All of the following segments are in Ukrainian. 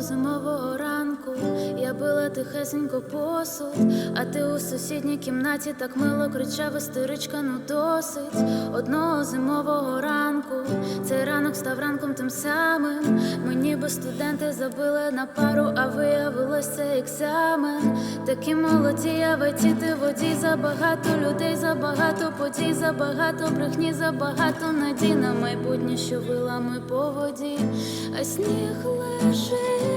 Зимового ранку я била тихесенько посуд, а ти у сусідній кімнаті так мило кричав істеричка, ну досить. Одного зимового ранку цей ранок став ранком тим самим. Ми ніби студенти забили на пару, а виявилося екзамен. Такі молоді, я витіти воді забагато людей, забагато подій, забагато брехні, забагато надій на майбутнє, що вилами по воді, а сніг лежить,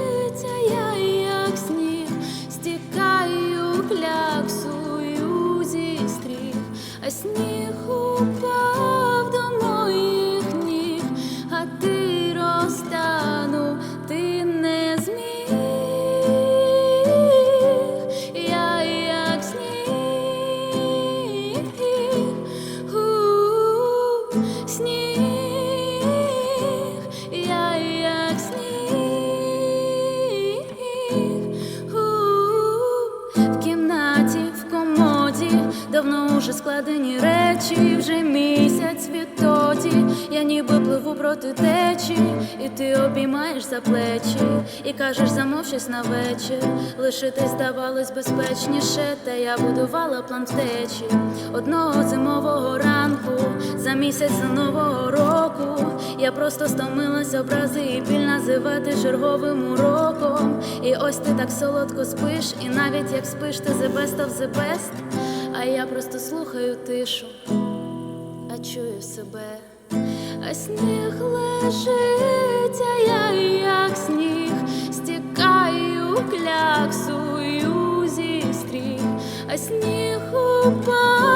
стріх, уже складені речі, вже місяць відтоді, я ніби пливу проти течії, і ти обіймаєш за плечі, і кажеш, замов щось на вечір. Лишитись здавалось безпечніше, та я будувала план втечі одного зимового ранку, за місяць до нового року. Я просто стомилась образи і біль називати черговим уроком. І ось ти так солодко спиш, і навіть як спиш, ти the best of the best А я просто слухаю тишу, а чую себе. А сніг лежить, а я як сніг, стікаю, кляксую зі стріх, а сніг упав.